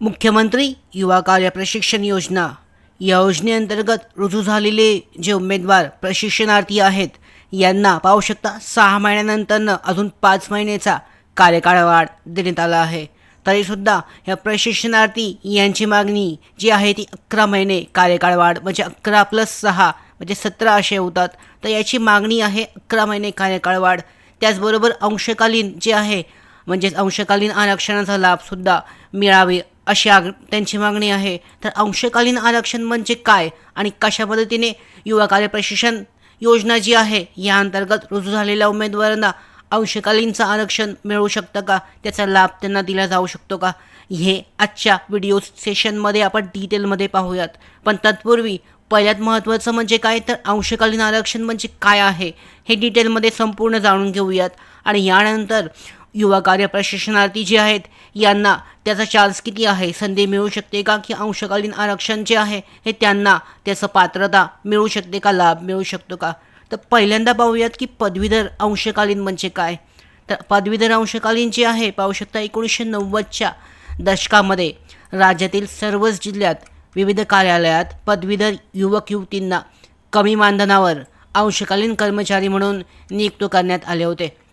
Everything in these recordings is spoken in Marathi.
मुख्यमंत्री युवा कार्य प्रशिक्षण योजना. या योजनेअंतर्गत रुजू झालेले जे उमेदवार प्रशिक्षणार्थी आहेत यांना पाहू शकता सहा महिन्यानंतरनं अजून पाच महिन्याचा कार्यकाळ वाढ देण्यात आला आहे. तरीसुद्धा या प्रशिक्षणार्थी यांची मागणी जी आहे ती अकरा महिने कार्यकाळ वाढ म्हणजे अकरा प्लस सहा म्हणजे सतरा असे होतात. तर याची मागणी आहे अकरा महिने कार्यकाळ वाढ. त्याचबरोबर अंशकालीन जे आहे म्हणजेच अंशकालीन आरक्षणाचा लाभसुद्धा मिळावे अशी आग त्यांची मागणी आहे. तर अंशकालीन आरक्षण म्हणजे काय आणि कशा पद्धतीने युवा कार्य प्रशिक्षण योजना जी आहे या अंतर्गत रुजू झालेल्या उमेदवारांना अंशकालीनचं आरक्षण मिळू शकतं का? त्याचा लाभ त्यांना दिला जाऊ शकतो का? हे आजच्या व्हिडिओ सेशनमध्ये आपण डिटेलमध्ये पाहूयात. पण तत्पूर्वी पहिल्यात महत्त्वाचं म्हणजे काय? तर अंशकालीन आरक्षण म्हणजे काय आहे? हे डिटेलमध्ये संपूर्ण जाणून घेऊयात. आणि यानंतर युवा कार्य प्रशिक्षणार्थी जे आहेत यांना त्याचा चान्स किती आहे? संधी मिळू शकते का? की अंशकालीन आरक्षण जे आहे हे त्यांना त्याचं पात्रता मिळू शकते का? लाभ मिळू शकतो का? तर पहिल्यांदा पाहूयात की पदवीधर अंशकालीन म्हणजे काय? तर पदवीधर अंशकालीन जे आहे पाहू शकता एकोणीसशे नव्वदच्या दशकामध्ये राज्यातील सर्वच जिल्ह्यात विविध कार्यालयात पदवीधर युवक युवतींना कमी मानधनावर अंशकालीन कर्मचारी म्हणून नियुक्त करण्यात आले होते.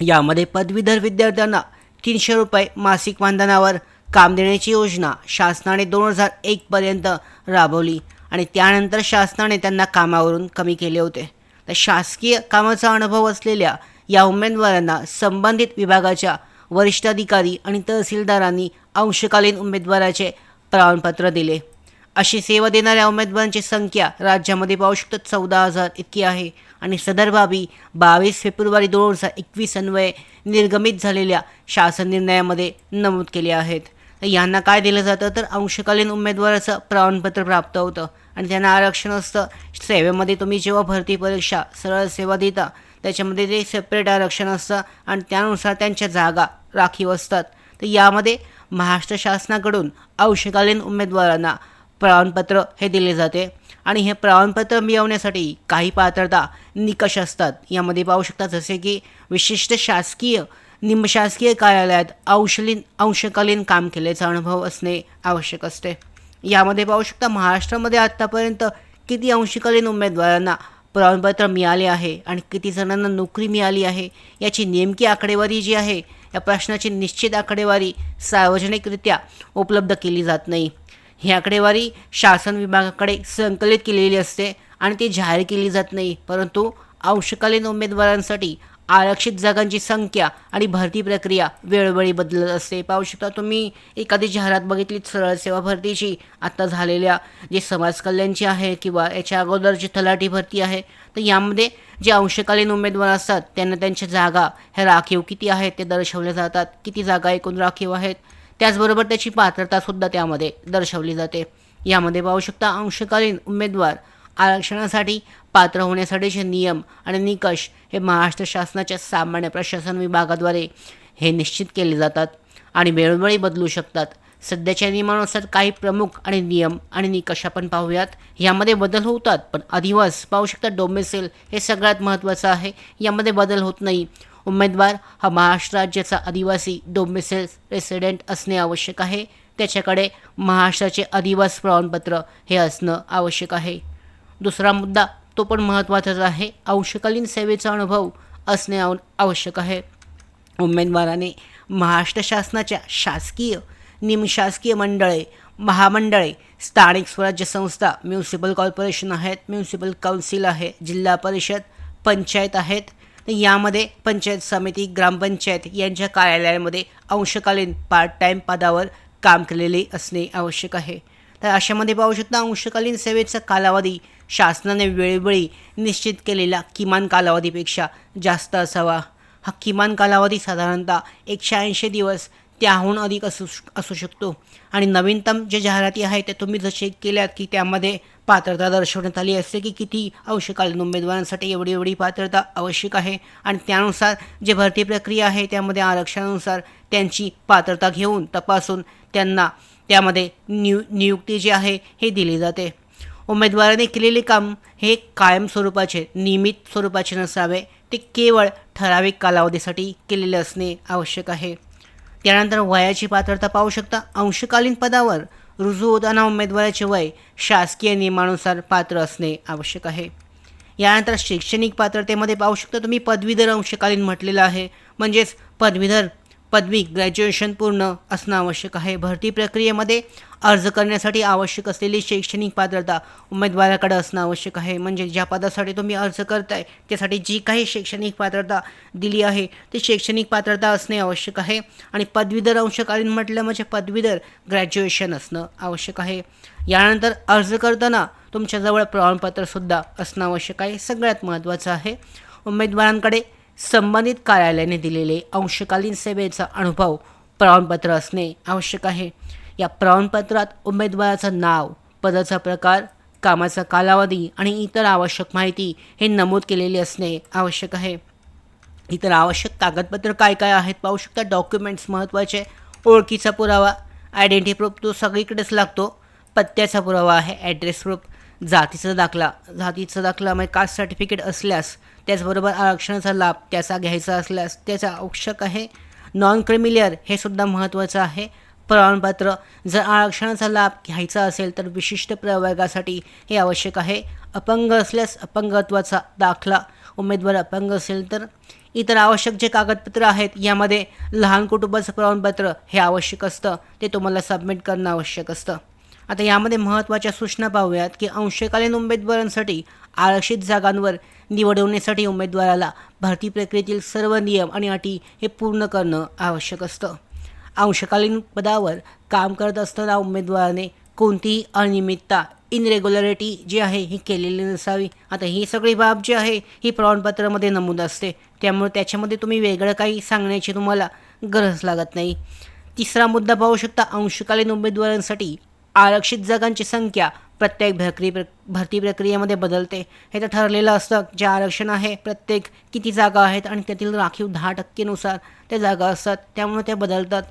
यामध्ये पदवीधर विद्यार्थ्यांना तीनशे रुपये मासिक मानधनावर काम देण्याची योजना शासनाने दोन हजार एकपर्यंत राबवली आणि त्यानंतर शासनाने त्यांना कामावरून कमी केले होते. तर शासकीय कामाचा अनुभव असलेल्या या उमेदवारांना संबंधित विभागाच्या वरिष्ठ अधिकारी आणि तहसीलदारांनी अंशकालीन उमेदवाराचे प्रमाणपत्र दिले. अशी सेवा देणाऱ्या उमेदवारांची संख्या राज्यामध्ये पाहू शकतो चौदा हजार इतकी आहे. आणि सदर बाबी बावीस फेब्रुवारी दोन हजार एकवीस अन्वये निर्गमित झालेल्या शासन निर्णयामध्ये नमूद केले आहेत. तर यांना काय दिलं जातं? तर अंशकालीन उमेदवाराचं प्रमाणपत्र प्राप्त होतं आणि त्यांना आरक्षण असतं. सेवेमध्ये तुम्ही जेव्हा भरती परीक्षा सरळ सेवा देता त्याच्यामध्ये ते सेपरेट आरक्षण असतं आणि त्यानुसार त्यांच्या जागा राखीव असतात. तर यामध्ये महाराष्ट्र शासनाकडून अंशकालीन उमेदवारांना प्रमाणपत्र हे दिले जाते. आणि हे प्रमाणपत्र मिळवण्यासाठी काही पात्रता निकष असतात. यामध्ये पाहू शकता जसे की विशिष्ट शासकीय निमशासकीय कार्यालयात अंशलीन अंशकालीन काम केल्याचा अनुभव असणे आवश्यक असते. यामध्ये पाहू शकता महाराष्ट्रामध्ये आत्तापर्यंत किती अंशकालीन उमेदवारांना प्रमाणपत्र मिळाले आहे आणि किती जणांना नोकरी मिळाली आहे याची नेमकी आकडेवारी जी आहे या प्रश्नाची निश्चित आकडेवारी सार्वजनिकरित्या उपलब्ध केली जात नाही. ही आकडेवारी शासन विभागाकडे संकलित केलेली असते आणि ती जाहीर केली जात नाही. परंतु अंशकालीन उमेदवारांसाठी आरक्षित जागांची संख्या आणि भरती प्रक्रिया वेळोवेळी बदलत असते. पाहू शकता तुम्ही एखादी जाहिरात बघितली सरळ सेवा भरतीची आत्ता झालेल्या जे समाज कल्याणची आहे किंवा याच्या अगोदर जी तलाठी भरती आहे तर यामध्ये जे अंशकालीन उमेदवार असतात त्यांना त्यांच्या जागा ह्या राखीव किती आहेत ते दर्शवल्या जातात. किती जागा एकूण राखीव आहेत? त्याचबरोबर त्याची पात्रतासुद्धा त्यामध्ये दर्शवली जाते. यामध्ये पाहू शकता अंशकालीन उमेदवार आरक्षणासाठी पात्र होण्यासाठीचे नियम आणि निकष हे महाराष्ट्र शासनाच्या सामान्य प्रशासन विभागाद्वारे हे निश्चित केले जातात आणि वेळोवेळी बदलू शकतात. सध्याच्या नियमानुसार काही प्रमुख आणि नियम आणि निकष आपण पाहूयात. यामध्ये बदल होतात पण अधिवास पाहू शकता डोमेसेल हे सगळ्यात महत्त्वाचं आहे. यामध्ये बदल होत नाही. उमेदवार हा महाराष्ट्र राज्याचा आदिवासी डोमिसेल रेसिडेंट असणे आवश्यक आहे. त्याच्याकडे महाराष्ट्राचे आदिवास प्रमाणपत्र हे असणं आवश्यक आहे. दुसरा मुद्दा तो पण महत्त्वाचाच आहे. अंशकालीन सेवेचा अनुभव असणे आव आवश्यक आहे. उमेदवाराने महाराष्ट्र शासनाच्या शासकीय निमशासकीय मंडळे महामंडळे स्थानिक स्वराज्य संस्था म्युन्सिपल कॉर्पोरेशन आहेत म्युन्सिपल काउन्सिल आहे जिल्हा परिषद पंचायत आहेत यामध्ये पंचायत समिती ग्रामपंचायत यांच्या कार्यालयामध्ये अंशकालीन पार्ट टाईम पदावर काम केलेले असणे आवश्यक आहे. तर अशामध्ये पाहू शकता अंशकालीन सेवेचा कालावधी शासनाने वेळोवेळी निश्चित केलेला किमान कालावधीपेक्षा जास्त असावा. हा किमान कालावधी साधारणतः एकशे ऐंशी दिवस त्याहून अधिक असू असू शकतो. आणि नवीनतम जे जाहिराती आहेत ते तुम्ही जर चेक केल्यात की त्यामध्ये पात्रता दर्शवण्यात आली असते की किती अंशकालीन उमेदवारांसाठी एवढी एवढी पात्रता आवश्यक आहे. आणि त्यानुसार जे भरती प्रक्रिया आहे त्यामध्ये आरक्षणानुसार त्यांची पात्रता घेऊन तपासून त्यांना त्यामध्ये नियु नियुक्ती जी आहे हे दिली जाते. उमेदवाराने केलेले काम हे कायम स्वरूपाचे नियमित स्वरूपाचे नसावे. ते केवळ ठराविक कालावधीसाठी केलेले असणे आवश्यक आहे. त्यानंतर वयाची पात्रता पाहू शकता. अंशकालीन पदावर रुजू होताना उमेदवाराचे वय शासकीय नियमानुसार पात्र असणे आवश्यक आहे. यानंतर शैक्षणिक पात्रतेमध्ये पाहू शकता तुम्ही पदवीधर अंशकालीन म्हटलेलं आहे. म्हणजेच पदवीधर पदवी ग्रॅज्युएशन पूर्ण असणं आवश्यक आहे. भरती प्रक्रियेमध्ये अर्ज करण्यासाठी आवश्यक असलेली शैक्षणिक पात्रता उमेदवाराकडे असणं आवश्यक आहे. म्हणजे ज्या पदासाठी तुम्ही अर्ज करताय त्यासाठी जी काही शैक्षणिक पात्रता दिली आहे ती शैक्षणिक पात्रता असणे आवश्यक आहे. आणि पदवीधर अंशकालीन म्हटलं म्हणजे पदवीधर ग्रॅज्युएशन असणं आवश्यक आहे. यानंतर अर्ज करताना तुमच्याजवळ प्रमाणपत्रसुद्धा असणं आवश्यक आहे. सगळ्यात महत्त्वाचं आहे उमेदवारांकडे संबंधित कार्यालयाने दिलेले अंशकालीन सेवेचा अनुभव प्रमाणपत्र असणे आवश्यक आहे. या प्रमाणपत्रात उमेदवाराचं नाव पदाचा प्रकार कामाचा कालावधी आणि इतर आवश्यक माहिती हे नमूद केलेली असणे आवश्यक आहे. इतर आवश्यक कागदपत्र काय काय आहेत पाहू शकता. डॉक्युमेंट्स महत्त्वाचे ओळखीचा पुरावा आयडेंटिटी प्रूफ तो सगळीकडेच लागतो. पत्त्याचा पुरावा आहे ॲड्रेस प्रूफ जातीचा दाखला जातीचा दाखला म्हणजे कास्ट सर्टिफिकेट असल्यास त्याचबरोबर आरक्षणाचा लाभ त्याचा घ्यायचा असल्यास त्याचा आवश्यक आहे. नॉन क्रिमिलियर हे सुद्धा महत्त्वाचं आहे. प्रमाणपत्र जर आरक्षणाचा लाभ घ्यायचा असेल तर विशिष्ट प्रवर्गासाठी हे आवश्यक आहे. अपंग असल्यास अपंगत्वाचा दाखला उमेदवार अपंग असेल तर. इतर आवश्यक जे कागदपत्र आहेत यामध्ये लहान कुटुंबाचं प्रमाणपत्र हे आवश्यक असतं. ते तुम्हाला सबमिट करणं आवश्यक असतं. आता यामध्ये महत्त्वाच्या सूचना पाहूयात की अंशकालीन उमेदवारांसाठी आरक्षित जागांवर निवडवण्यासाठी उमेदवाराला भरती प्रक्रियेतील सर्व नियम आणि अटी हे पूर्ण करणं आवश्यक असतं. अंशकालीन पदावर काम करत असताना उमेदवाराने कोणतीही अनियमितता इनरेग्युलरिटी जी आहे ही केलेली नसावी. आता ही सगळी बाब जी आहे ही प्रमाणपत्रामध्ये नमूद असते. त्यामुळे त्याच्यामध्ये तुम्ही वेगळं काही सांगण्याची तुम्हाला गरज लागत नाही. तिसरा मुद्दा पाहू शकता अंशकालीन उमेदवारांसाठी आरक्षित जागांची संख्या प्रत्येक भरती प्र भरती प्रक्रियेमध्ये बदलते. हे तर ठरलेलं असतं. जे आरक्षण आहे प्रत्येक किती जागा आहेत आणि त्यातील राखीव दहा टक्केनुसार त्या जागा असतात त्यामुळे त्या बदलतात.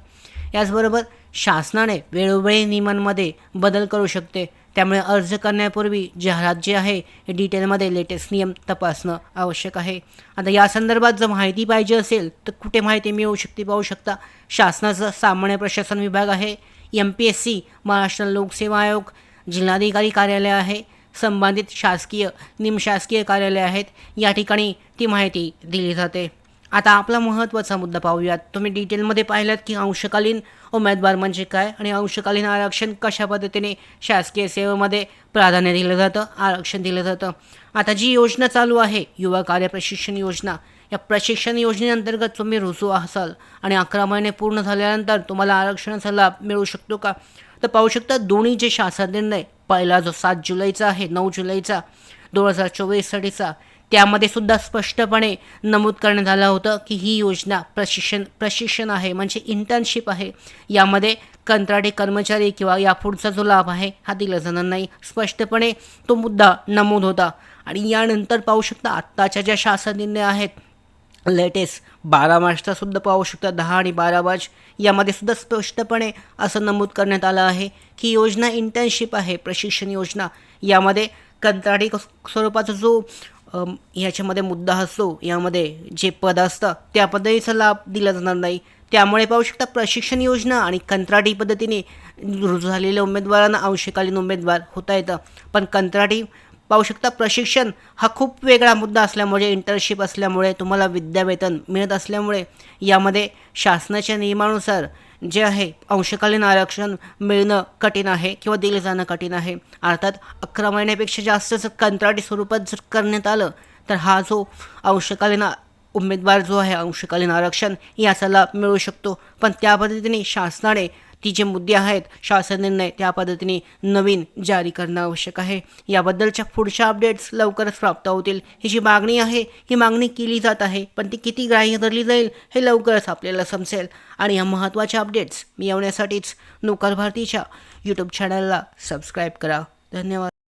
याचबरोबर शासनाने वेळोवेळी नियमांमध्ये बदल करू शकते. त्यामुळे अर्ज करण्यापूर्वी जाहिरात जे आहे हे डिटेलमध्ये लेटेस्ट नियम तपासणं आवश्यक आहे. आता या संदर्भात जर माहिती पाहिजे असेल तर कुठे माहिती मिळू शकते पाहू शकता. शासनाचं सामान्य प्रशासन विभाग आहे. M P S C Maharashtra लोकसेवा आयोग जिल्हाधिकारी कार्यालय आहे. संबंधित शासकीय निमशासकीय कार्यालय आहेत. या ठिकाणी ती माहिती दिली जाते. आता आपला महत्त्वाचा मुद्दा पाहूयात. तुम्ही डिटेलमध्ये पाहिलात की अंशकालीन उमेदवार म्हणजे काय आणि अंशकालीन आरक्षण कशा पद्धतीने शासकीय सेवेमध्ये प्राधान्य दिलं जातं आरक्षण दिलं जातं. आता जी योजना चालू आहे युवा कार्य प्रशिक्षण योजना या प्रशिक्षण योजनेअंतर्गत तुम्ही रुजू असाल आणि अकरा महिने पूर्ण झाल्यानंतर तुम्हाला आरक्षणाचा लाभ मिळू शकतो का? तर पाहू शकता दोन्ही जे शासन निर्णय पहिला जो सात जुलैचा आहे नऊ जुलैचा दोन हजार चोवीससाठीचा त्यामध्ये सुद्धा स्पष्टपणे नमूद करण्यात आलं होतं की ही योजना प्रशिक्षण प्रशिक्षण आहे म्हणजे इंटर्नशिप आहे. यामध्ये कंत्राटी कर्मचारी किंवा यापुढचा जो लाभ आहे हा दिला जाणार नाही. स्पष्टपणे तो मुद्दा नमूद होता. आणि यानंतर पाहू शकता आत्ताच्या ज्या शासन निर्णय आहेत लेटेस्ट बारा मार्चचा सुद्धा पाहू शकता दहा आणि बारा मार्च यामध्ये सुद्धा स्पष्टपणे असं नमूद करण्यात आलं आहे की योजना इंटर्नशिप आहे प्रशिक्षण योजना. यामध्ये कंत्राटी स्वरूपाचा जो ह्याच्यामध्ये मुद्दा असतो यामध्ये जे पद असतं त्या पद्धतीचा लाभ दिला जाणार नाही. त्यामुळे पाहू शकता प्रशिक्षण योजना आणि कंत्राटी पद्धतीने रुजू झालेल्या उमेदवारांना अंशकालीन उमेदवार होता येतं. पण कंत्राटी पाहू शकता प्रशिक्षण हा खूप वेगळा मुद्दा असल्यामुळे इंटर्नशिप असल्यामुळे तुम्हाला विद्यावेतन मिळत असल्यामुळे यामध्ये शासनाच्या नियमानुसार जे आहे अंशकालीन आरक्षण मिळणं कठीण आहे किंवा दिलं जाणं कठीण आहे. अर्थात अकरा महिन्यापेक्षा जास्त जर कंत्राटी स्वरूपात जर करण्यात आलं तर हा जो अंशकालीन उमेदवार जो आहे अंशकालीन आरक्षण याचा लाभ मिळू शकतो. पण त्या पद्धतीने शासनाने ती जे मुद्दे आहेत शासन निर्णय त्या पद्धतीने नवीन जारी करणं आवश्यक आहे. याबद्दलच्या पुढच्या अपडेट्स लवकरच प्राप्त होतील. ही जी मागणी आहे ही मागणी केली जात आहे पण ती किती ग्राह्य धरली जाईल हे लवकरच आपल्याला समजेल. आणि या महत्त्वाच्या अपडेट्स मिळवण्यासाठीच नोकर भारतीच्या यूट्यूब चॅनलला सबस्क्राईब करा. धन्यवाद.